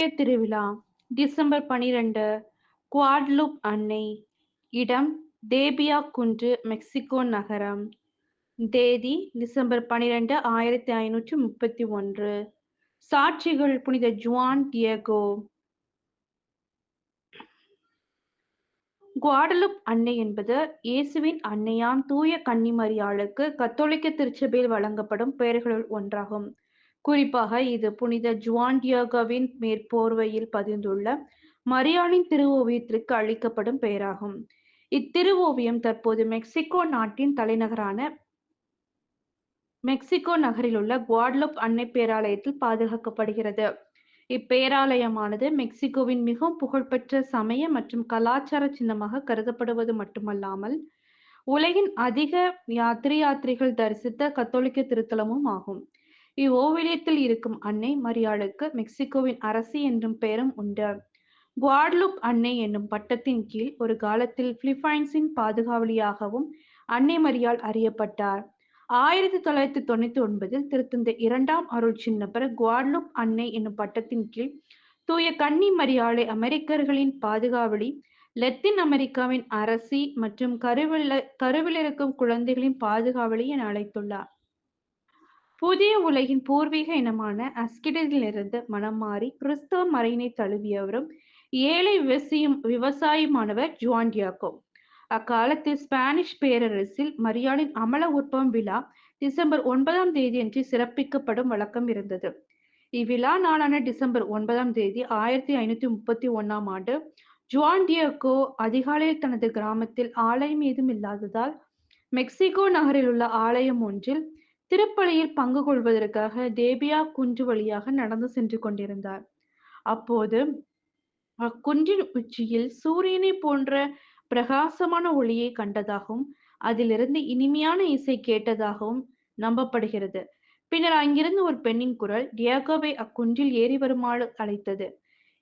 இன்றைய திருவிழா டிசம்பர் பனிரெண்டு குவாட்லுப் அன்னை இடம் தேபியா குன்று மெக்சிகோ நகரம். தேதி டிசம்பர் பனிரெண்டு ஆயிரத்தி ஐநூற்றி முப்பத்தி ஒன்று. சாட்சிகள் புனித ஜுவான் டியகோ. குவாடலுப் அன்னை என்பது இயேசுவின் அன்னையாம் தூய கன்னிமரியாளுக்கு கத்தோலிக்க திருச்சபையில் வழங்கப்படும் பெயர்களுள் ஒன்றாகும். குறிப்பாக இது புனித ஜுவான் டியோகோவின் மேற்போர்வையில் பதிந்துள்ள மரியாளின் திருவோவியத்திற்கு அளிக்கப்படும் பெயராகும். இத்திருவோவியம் தற்போது மெக்சிகோ நாட்டின் தலைநகரான மெக்சிகோ நகரில் உள்ள குவாட்லப் அன்னை பேராலயத்தில் பாதுகாக்கப்படுகிறது. இப்பேராலயமானது மெக்சிகோவின் மிகவும் புகழ்பெற்ற சமய மற்றும் கலாச்சார சின்னமாக கருதப்படுவது மட்டுமல்லாமல் உலகின் அதிக யாத்திரை யாத்திரைகள் தரிசித்த கத்தோலிக்க திருத்தலமும் ஆகும். இவ்வோவிலியத்தில் இருக்கும் அன்னை மரியாளுக்கு மெக்சிகோவின் அரசி என்றும் பெயரும் உண்டு. குவாட்லுப் அன்னை என்னும் பட்டத்தின் கீழ் ஒரு காலத்தில் பிலிப்பைன்ஸின் பாதுகாவலியாகவும் அன்னை மரியால் அறியப்பட்டார். ஆயிரத்தி தொள்ளாயிரத்தி தொண்ணூத்தி ஒன்பதில் திருத்தந்தை இரண்டாம் அருள் சின்னப்பர் குவாட்லுப் அன்னை என்னும் பட்டத்தின் கீழ் தூய கன்னி மரியாளை அமெரிக்கர்களின் பாதுகாவலி லத்தீன் அமெரிக்காவின் அரசி மற்றும் கருவில் கருவில் இருக்கும் குழந்தைகளின் பாதுகாவலி என அழைத்துள்ளார். புதிய உலகின் பூர்வீக இனமான அஸ்கிடிலிருந்து மனம் மாறி கிறிஸ்தவ மறையினை தழுவியவரும் ஏழை விவசியும் விவசாயமானவர் ஜுவான் டியாகோ. அக்காலத்தில் ஸ்பானிஷ் பேரரசில் மரியாளின் அமல உற்பவம் விழா டிசம்பர் ஒன்பதாம் தேதியன்று சிறப்பிக்கப்படும் வழக்கம் இருந்தது. இவ்விழா நாளான டிசம்பர் ஒன்பதாம் தேதி ஆயிரத்தி ஐநூத்தி முப்பத்தி ஒன்னாம் ஆண்டு ஜுவான் அதிகாலையில் தனது கிராமத்தில் ஆலயம் ஏதும் இல்லாததால் மெக்சிகோ நகரில் உள்ள ஆலயம் ஒன்றில் திருப்பலியில் பங்கு கொள்வதற்காக தேபியா குன்று வழியாக நடந்து சென்று கொண்டிருந்தார். அப்போது அக்குன்றின் உச்சியில் சூரியனை போன்ற பிரகாசமான ஒளியை கண்டதாகவும் அதிலிருந்து இனிமையான இசை கேட்டதாகவும் நம்பப்படுகிறது. பின்னர் அங்கிருந்து ஒரு பெண்ணின் குரல் டியாகோவை அக்குன்றில் ஏறி வருமாறு அழைத்தது.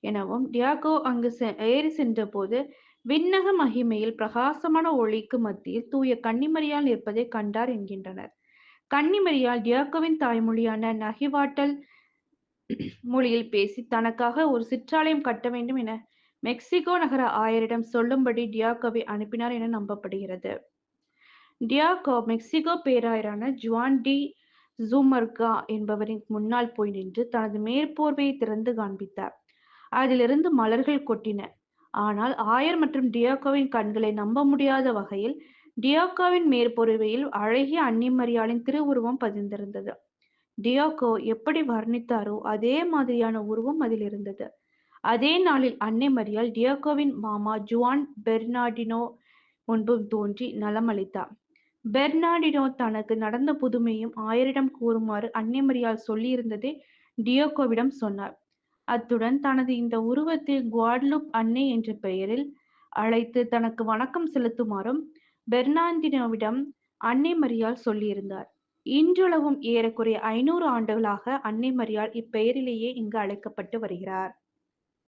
எனவும் டியாகோ அங்கு ஏறி சென்ற போது விண்ணக மகிமையில் பிரகாசமான ஒளிக்கு மத்தியில் தூய கன்னிமரியால் நிற்பதை கண்டார் என்கின்றனர். கன்னிமரியால் டியாக்கோவின் தாய்மொழியான நகிவாட்டல் மொழியில் பேசி தனக்காக ஒரு சிற்றாலயம் கட்ட வேண்டும் என மெக்சிகோ நகர ஆயரிடம் சொல்லும்படி டியாகோவை அனுப்பினார் என நம்பப்படுகிறது. டியாகோ மெக்சிகோ பேராயரான ஜுவான் டி ஜூமர்கா என்பவரின் முன்னால் போய் நின்று தனது மேற்போர்வையை திறந்து காண்பித்தார். அதிலிருந்து மலர்கள் கொட்டின. ஆனால் ஆயர் மற்றும் டியாகோவின் கண்களை நம்ப முடியாத வகையில் டியாக்கோவின் மேற்பொருவையில் அழகிய அன்னிமரியாளின் திருவுருவம் பதிந்திருந்தது. டியாக்கோ எப்படி வர்ணித்தாரோ அதே மாதிரியான உருவம் அதில் இருந்தது அதே நாளில் அன்னை மரியாள் டியோகோவின் மாமா ஜுவான் பெர்னாடினோ முன்பும் தோன்றி நலமளித்தார். பெர்னாடினோ தனக்கு நடந்த புதுமையும் ஆயரிடம் கூறுமாறு அன்னை மரியாள் சொல்லியிருந்ததை டியோகோவிடம் சொன்னார். அத்துடன் தனது இந்த உருவத்தில் குவாட்லுப் அன்னை என்ற பெயரில் அழைத்து தனக்கு வணக்கம் செலுத்துமாறும் பெர்னாந்தினோவிடம் அன்னை மரியாள் சொல்லியிருந்தார். இன்றளவும் ஏறக்குறைய ஐநூறு ஆண்டுகளாக அன்னை மரியாள் இப்பெயரிலேயே இங்கு அழைக்கப்பட்டு வருகிறார்.